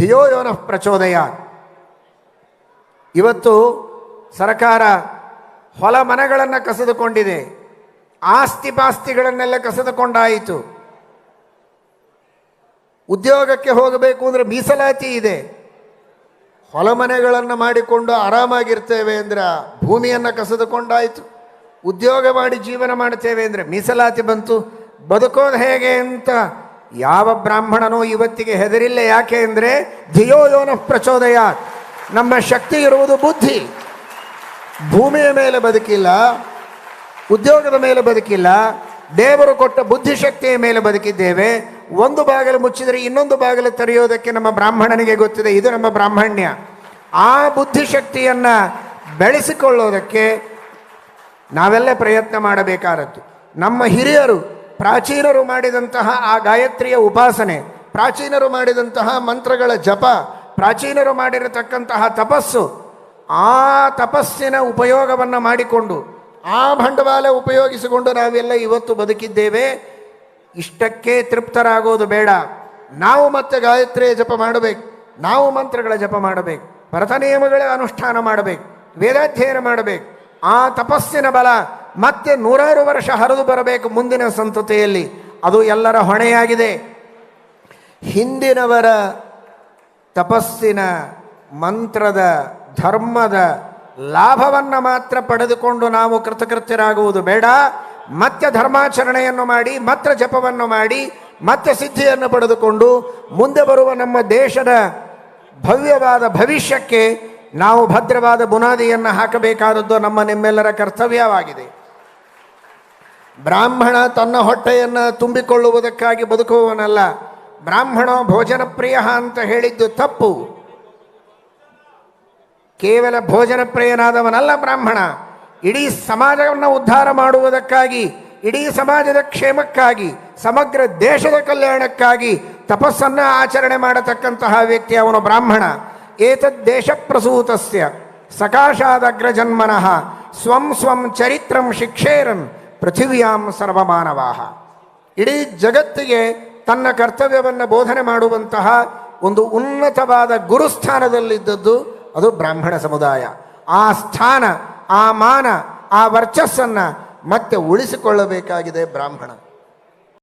ಧಿಯೋ ಯೋನ ಪ್ರಚೋದಯ ಇವತ್ತು ಸರ್ಕಾರ ಹೊಲ ಮನೆಗಳನ್ನು ಕಸಿದುಕೊಂಡಿದೆ ಆಸ್ತಿ ಪಾಸ್ತಿಗಳನ್ನೆಲ್ಲ ಕಸಿದುಕೊಂಡಾಯಿತು ಉದ್ಯೋಗಕ್ಕೆ ಹೋಗಬೇಕು ಅಂದರೆ ಮೀಸಲಾತಿ ಇದೆ ಹೊಲ ಮನೆಗಳನ್ನು ಮಾಡಿಕೊಂಡು ಆರಾಮಾಗಿರ್ತೇವೆ ಅಂದ್ರೆ ಭೂಮಿಯನ್ನು ಕಸಿದುಕೊಂಡಾಯಿತು ಉದ್ಯೋಗ ಮಾಡಿ ಜೀವನ ಮಾಡ್ತೇವೆ ಅಂದರೆ ಮೀಸಲಾತಿ ಬಂತು ಬದುಕೋದು ಹೇಗೆ ಅಂತ ಯಾವ ಬ್ರಾಹ್ಮಣನೂ ಇವತ್ತಿಗೆ ಹೆದರಿಲ್ಲ ಯಾಕೆ ಅಂದರೆ ಧಿಯೋಯೋನ ಪ್ರಚೋದಯ. ನಮ್ಮ ಶಕ್ತಿ ಇರುವುದು ಬುದ್ಧಿ. ಭೂಮಿಯ ಮೇಲೆ ಬದುಕಿಲ್ಲ, ಉದ್ಯೋಗದ ಮೇಲೆ ಬದುಕಿಲ್ಲ, ದೇವರು ಕೊಟ್ಟ ಬುದ್ಧಿಶಕ್ತಿಯ ಮೇಲೆ ಬದುಕಿದ್ದೇವೆ. ಒಂದು ಬಾಗಿಲು ಮುಚ್ಚಿದರೆ ಇನ್ನೊಂದು ಬಾಗಿಲು ತೆರೆಯೋದಕ್ಕೆ ನಮ್ಮ ಬ್ರಾಹ್ಮಣನಿಗೆ ಗೊತ್ತಿದೆ, ಇದು ನಮ್ಮ ಬ್ರಾಹ್ಮಣ್ಯ. ಆ ಬುದ್ಧಿಶಕ್ತಿಯನ್ನು ಬೆಳೆಸಿಕೊಳ್ಳೋದಕ್ಕೆ ನಾವೆಲ್ಲ ಪ್ರಯತ್ನ ಮಾಡಬೇಕಾದದ್ದು. ನಮ್ಮ ಹಿರಿಯರು ಪ್ರಾಚೀನರು ಮಾಡಿದಂತಹ ಆ ಗಾಯತ್ರಿಯ ಉಪಾಸನೆ, ಪ್ರಾಚೀನರು ಮಾಡಿದಂತಹ ಮಂತ್ರಗಳ ಜಪ, ಪ್ರಾಚೀನರು ಮಾಡಿರತಕ್ಕಂತಹ ತಪಸ್ಸು, ಆ ತಪಸ್ಸಿನ ಉಪಯೋಗವನ್ನು ಮಾಡಿಕೊಂಡು, ಆ ಬಂಡವಾಳ ಉಪಯೋಗಿಸಿಕೊಂಡು ನಾವೆಲ್ಲ ಇವತ್ತು ಬದುಕಿದ್ದೇವೆ. ಇಷ್ಟಕ್ಕೆ ತೃಪ್ತರಾಗೋದು ಬೇಡ. ನಾವು ಮತ್ತೆ ಗಾಯತ್ರಿಯ ಜಪ ಮಾಡಬೇಕು. ನಾವು ಮಂತ್ರಗಳ ಜಪ ಮಾಡಬೇಕು. ಭರತ ನಿಯಮಗಳ ಅನುಷ್ಠಾನ ಮಾಡಬೇಕು. ವೇದಾಧ್ಯಯನ ಮಾಡಬೇಕು. ಆ ತಪಸ್ಸಿನ ಬಲ ಮತ್ತೆ ನೂರಾರು ವರ್ಷ ಹರಿದು ಬರಬೇಕು ಮುಂದಿನ ಸಂತತಿಯಲ್ಲಿ. ಅದು ಎಲ್ಲರ ಹೊಣೆಯಾಗಿದೆ. ಹಿಂದಿನವರ ತಪಸ್ಸಿನ ಮಂತ್ರದ ಧರ್ಮದ ಲಾಭವನ್ನು ಮಾತ್ರ ಪಡೆದುಕೊಂಡು ನಾವು ಕೃತಕೃತ್ಯರಾಗುವುದು ಬೇಡ. ಮತ್ತೆ ಧರ್ಮಾಚರಣೆಯನ್ನು ಮಾಡಿ, ಮತ್ತೆ ಜಪವನ್ನು ಮಾಡಿ, ಮತ್ತೆ ಸಿದ್ಧಿಯನ್ನು ಪಡೆದುಕೊಂಡು ಮುಂದೆ ಬರುವ ನಮ್ಮ ದೇಶದ ಭವ್ಯವಾದ ಭವಿಷ್ಯಕ್ಕೆ ನಾವು ಭದ್ರವಾದ ಬುನಾದಿಯನ್ನು ಹಾಕಬೇಕಾದದ್ದು ನಮ್ಮ ನಿಮ್ಮೆಲ್ಲರ ಕರ್ತವ್ಯವಾಗಿದೆ. ಬ್ರಾಹ್ಮಣ ತನ್ನ ಹೊಟ್ಟೆಯನ್ನು ತುಂಬಿಕೊಳ್ಳುವುದಕ್ಕಾಗಿ ಬದುಕುವವನಲ್ಲ. ಬ್ರಾಹ್ಮಣ ಭೋಜನ ಪ್ರಿಯ ಅಂತ ಹೇಳಿದ್ದು ತಪ್ಪು. ಕೇವಲ ಭೋಜನ ಪ್ರಿಯನಾದವನಲ್ಲ ಬ್ರಾಹ್ಮಣ. ಇಡೀ ಸಮಾಜವನ್ನು ಉದ್ಧಾರ ಮಾಡುವುದಕ್ಕಾಗಿ, ಇಡೀ ಸಮಾಜದ ಕ್ಷೇಮಕ್ಕಾಗಿ, ಸಮಗ್ರ ದೇಶದ ಕಲ್ಯಾಣಕ್ಕಾಗಿ ತಪಸ್ಸನ್ನು ಆಚರಣೆ ಮಾಡತಕ್ಕಂತಹ ವ್ಯಕ್ತಿ ಅವನು ಬ್ರಾಹ್ಮಣ. ಏತದ್ ದೇಶ ಪ್ರಸೂತಸ್ಯ ಸಕಾಶಾದಗ್ರಜನ್ಮನಃ. ಸ್ವಂ ಸ್ವಂ ಚರಿತ್ರಂ ಶಿಕ್ಷೇರನ್. ಪೃಥಿವ್ಯಾಂ ಸರ್ವಮಾನವಾಹ. ಇಡೀ ಜಗತ್ತಿಗೆ ತನ್ನ ಕರ್ತವ್ಯವನ್ನು ಬೋಧನೆ ಮಾಡುವಂತಹ ಒಂದು ಉನ್ನತವಾದ ಗುರುಸ್ಥಾನದಲ್ಲಿದ್ದದ್ದು ಅದು ಬ್ರಾಹ್ಮಣ ಸಮುದಾಯ. ಆ ಸ್ಥಾನ, ಆ ಮಾನ, ಆ ವರ್ಚಸ್ಸನ್ನು ಮತ್ತೆ ಉಳಿಸಿಕೊಳ್ಳಬೇಕಾಗಿದೆ ಬ್ರಾಹ್ಮಣ.